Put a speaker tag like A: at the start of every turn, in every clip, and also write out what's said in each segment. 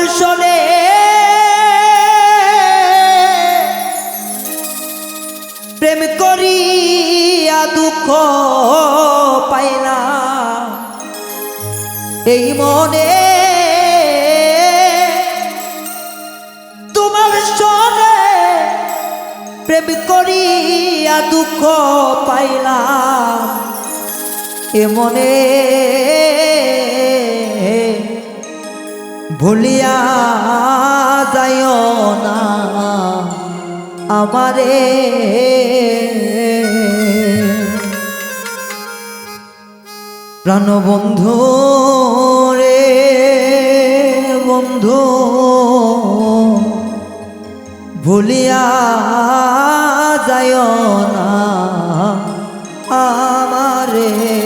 A: দর্শনে। প্রেম করিয়া দুঃখ পাইলাম এই মনে তোমার সনে প্রেম করিয়া দুঃখ পাইলা এ মনে ভুলিয়া যায় না আমারে। প্রাণবন্ধু রে বন্ধু ভুলিয়া যায় না আমারে।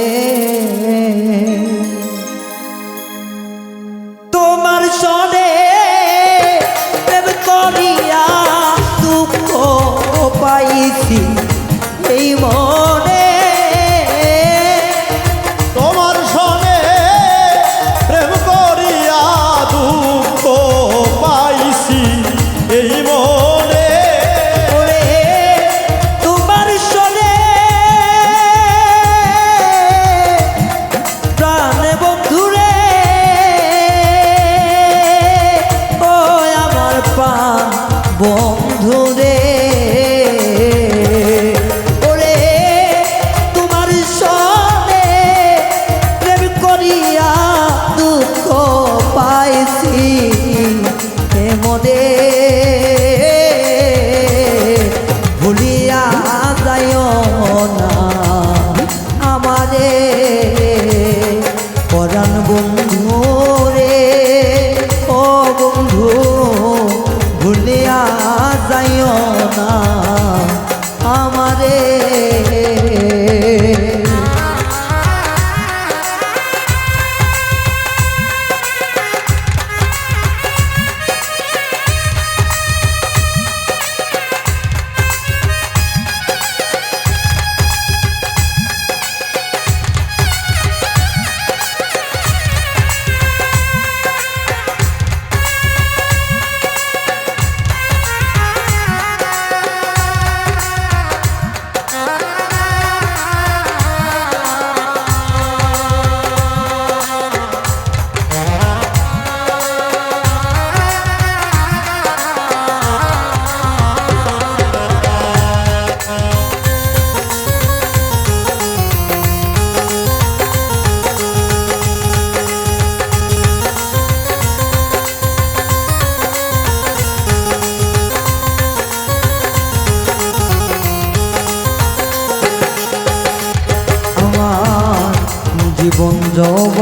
A: জীবন যৌব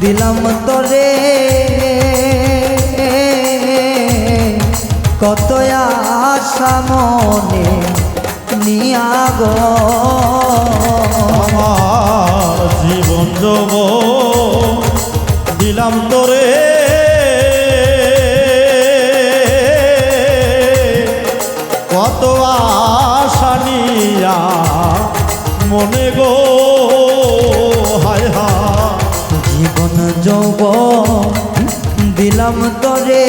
A: দিলাম তরে। কত আশা মনে
B: নিয়াগ জীবন যৌব দিলাম তরে। কত আশা নিয়া মনে গো।
A: দিলাম তরে।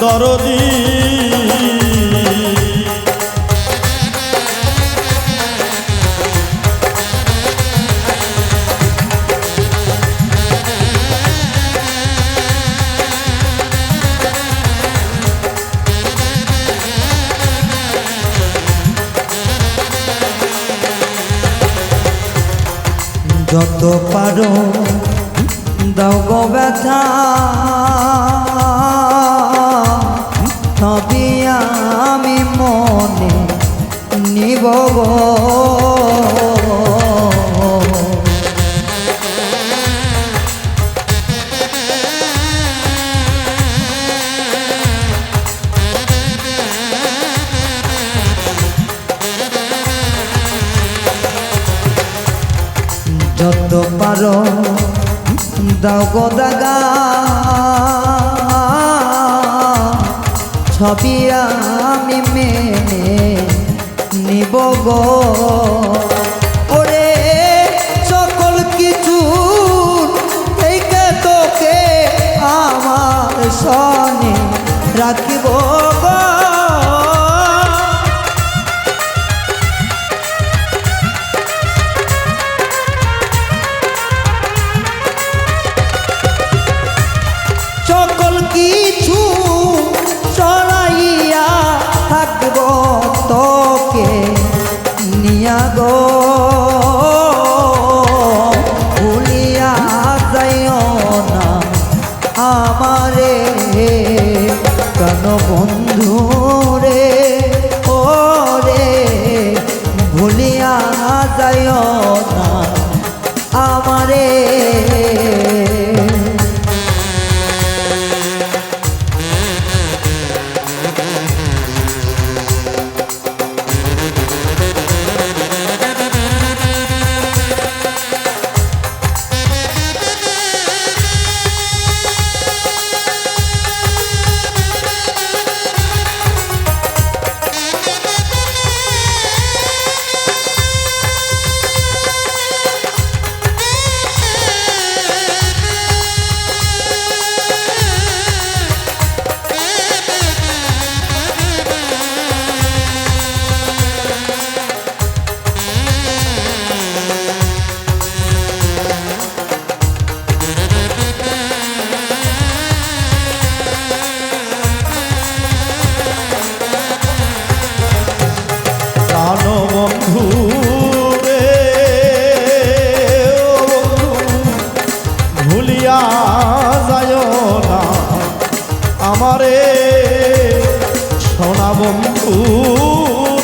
B: দরদি।
A: যত পারো দাও গো ব্যথা। তবে আমি মনে নিব যত পারো দাও গো ছবি আমি মেনে নিব গো।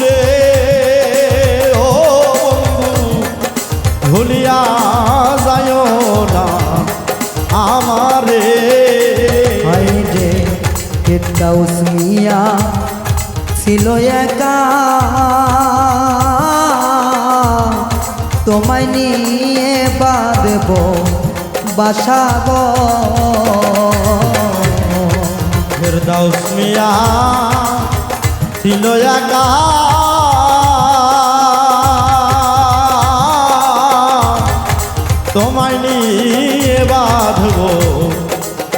A: রে ও
B: বন্ধু ভুলিয়া যায় না আমারে।
A: হাই রে কেতা উসমিয়া ছিল একা। তোমায় নিয়ে বাঁধব বাসা গো
B: ফেরদাউস মিয়া ছিল একা। তোমায় নিয়ে বাঁধব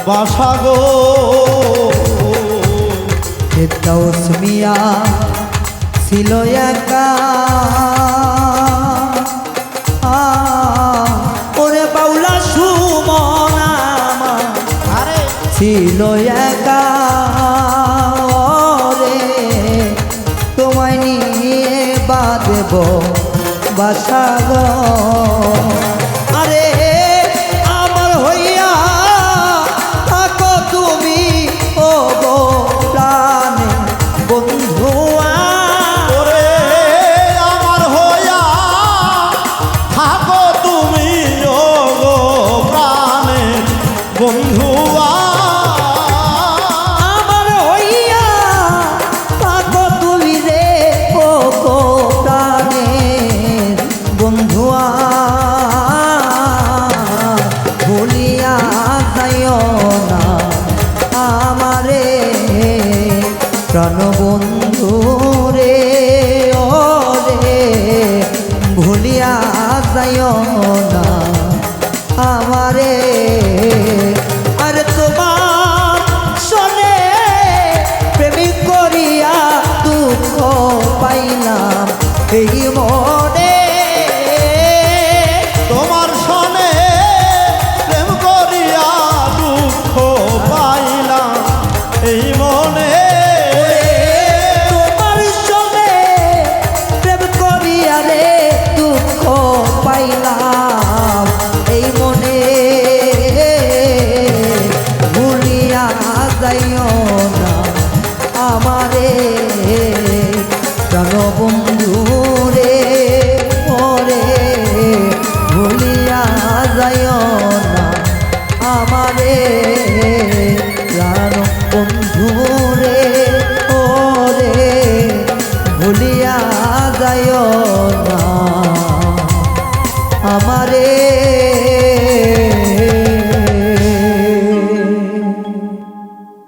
B: বাসা গো।
A: উসমিয়া ছিল একা। আ, ওরে বাউলা সুমন আমার।
B: আরে।
A: ছিল একা। বাসা গো।